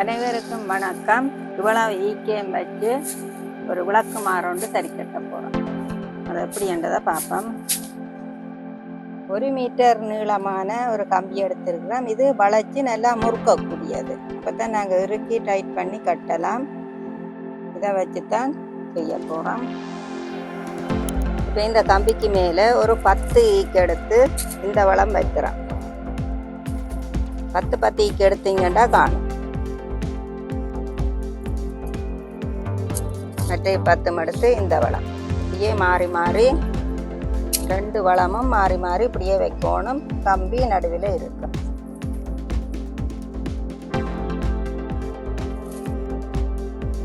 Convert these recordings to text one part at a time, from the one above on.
அனைவருக்கும் வணக்கம். இவ்வளவு ஈக்கியம் வச்சு ஒரு விளக்கு மாறோண்டு சரி கட்ட போகிறோம் அது எப்படி என்றதை பார்ப்போம். ஒரு மீட்டர் நீளமான ஒரு கம்பி எடுத்திருக்கிறோம். இது வளைச்சி நல்லா முறுக்கக்கூடியது. அப்போ தான் நாங்கள் இறுக்கி டைட் பண்ணி கட்டலாம். இதை வச்சு தான் செய்ய போகிறோம் இப்போ இந்த கம்பிக்கு மேலே ஒரு பத்து ஈக்கு எடுத்து இந்த வளம் வைக்கிறோம். பத்து பத்து ஈக்கு எடுத்தீங்கன்னா காணும். மற்ற பத்து மடுத்து இந்த வளம். இப்படியே மாறி மாறி ரெண்டு வளமும் மாறி மாறி இப்படியே வைக்கணும். கம்பி நடுவில் இருக்கும்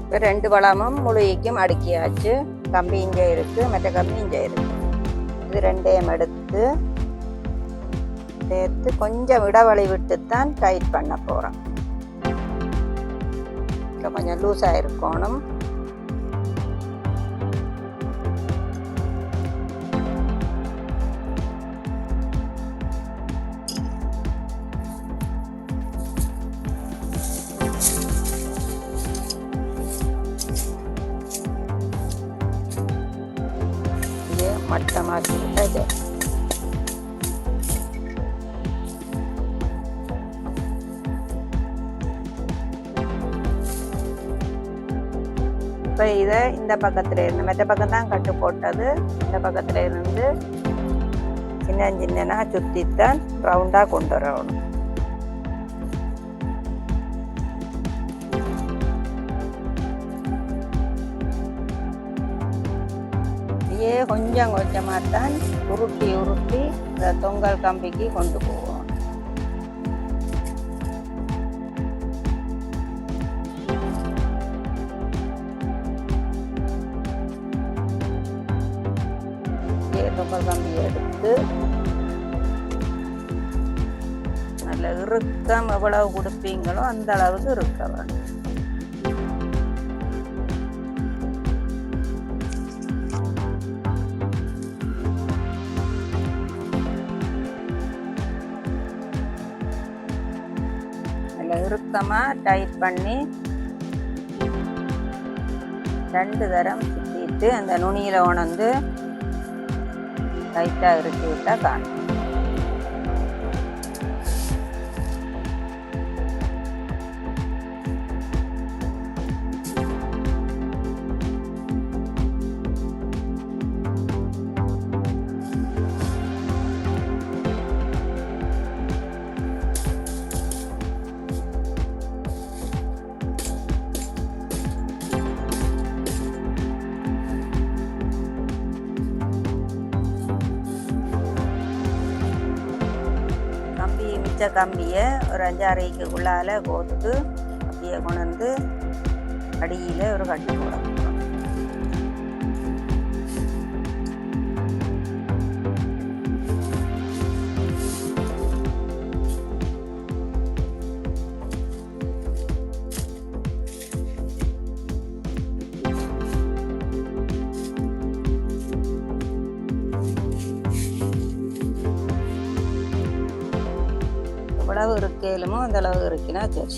இப்போ ரெண்டு வளமும் முழுகிக்கும் அடுக்கியாச்சு. கம்பி இங்கே இருக்குது மற்ற கம்பி இங்கே இருக்குது இது ரெண்டையும் எடுத்து சேர்த்து கொஞ்சம் விடைவெளி விட்டு தான் டைட் பண்ண போகிறோம் கொஞ்சம் லூஸாக இருக்கணும் மற்ற மட்டமாக இப்போ இதை இந்த பக்கத்தில் இருந்து மெத்த பக்கம் தான் கட்டு போட்டது. இந்த பக்கத்தில் இருந்து சின்ன சின்னனா சுற்றித்தான் ரவுண்டாக கொண்டு வரணும். அப்படியே கொஞ்சம் கொஞ்சமாக தான் உருட்டி உருட்டி இந்த தொங்கல் கம்பிக்கு கொண்டு போவோம் தொங்கல் கம்பி எடுத்து நல்ல இறுக்கம் எவ்வளவு கொடுப்பீங்களோ அந்த அளவுக்கு இருக்க வேண்டும் இறுக்கமாக டைட் பண்ணி ரெண்டு தரம் சுற்றிட்டு அந்த நுனியில் உணர்ந்து டைட்டாக இறுக்கி விட்டால் காணும். கம்பி கம்பியை ஒரு அஞ்சாறு உள்ளால கோத்து அப்படியே கொண்டு அடியில் ஒரு கட்டு போடணும். எவ்வளவு இருக்கேலுமோ அந்த அளவு இருக்குன்னா சரி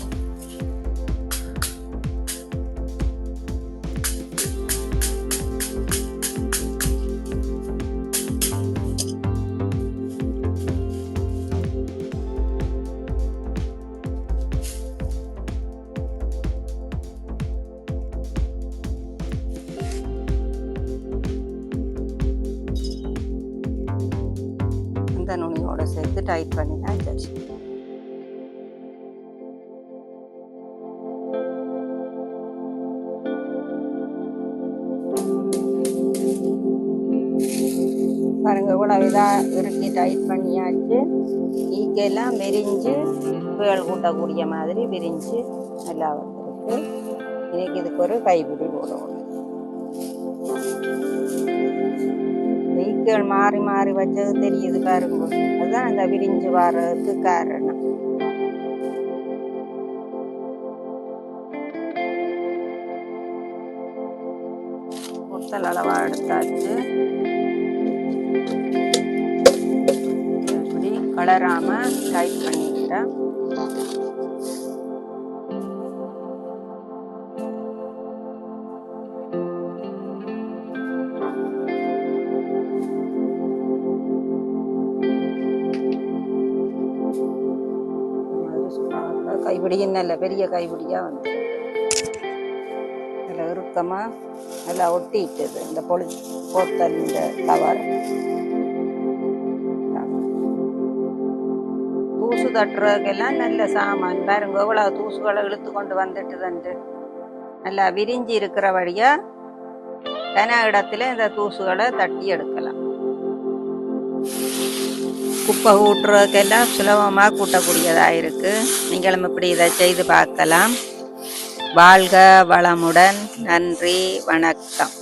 இந்த நுனியோட சேர்த்து டைட் பண்ணினா சரி இதாக இறுக்கி டைட் பண்ணியாச்சு. ஈக்கெல்லாம் விரிஞ்சு புயல் கூட்டக்கூடிய மாதிரி விரிஞ்சு நல்லா வந்துருக்கு. இன்னைக்கு இதுக்கு ஒரு கைப்பிடி போடணும் ஈக்கள் மாறி மாறி வச்சது தெரியுது பாருங்க. அதுதான் அந்த விரிஞ்சு வர்றதுக்கு காரணம். முத்தல் அளவாக எடுத்தாச்சு வளராமல் டைப் பண்ணிக்கிட்டேன் கைப்பிடி நல்ல பெரிய கைப்பிடியாக வந்து. நல்லா இறுக்கமாக நல்லா ஒட்டிட்டது இந்த பொழு போத்தல் இந்த கவர் தட்டுறதுக்கெல்லாம் நல்ல சாமான். பாருங்க இவ்வளோ தூசுகளை இழுத்து கொண்டு வந்துட்டுதுன்ட்டு நல்லா விரிஞ்சு இருக்கிற வழியா கன இடத்துல இந்த தூசுகளை தட்டி எடுக்கலாம். குப்பை கூட்டுறதுக்கெல்லாம் சுலபமாக கூட்டக்கூடியதாக இருக்கு. நீங்களும் இப்படி இதை செய்து பார்க்கலாம். வாழ்க வளமுடன். நன்றி வணக்கம்.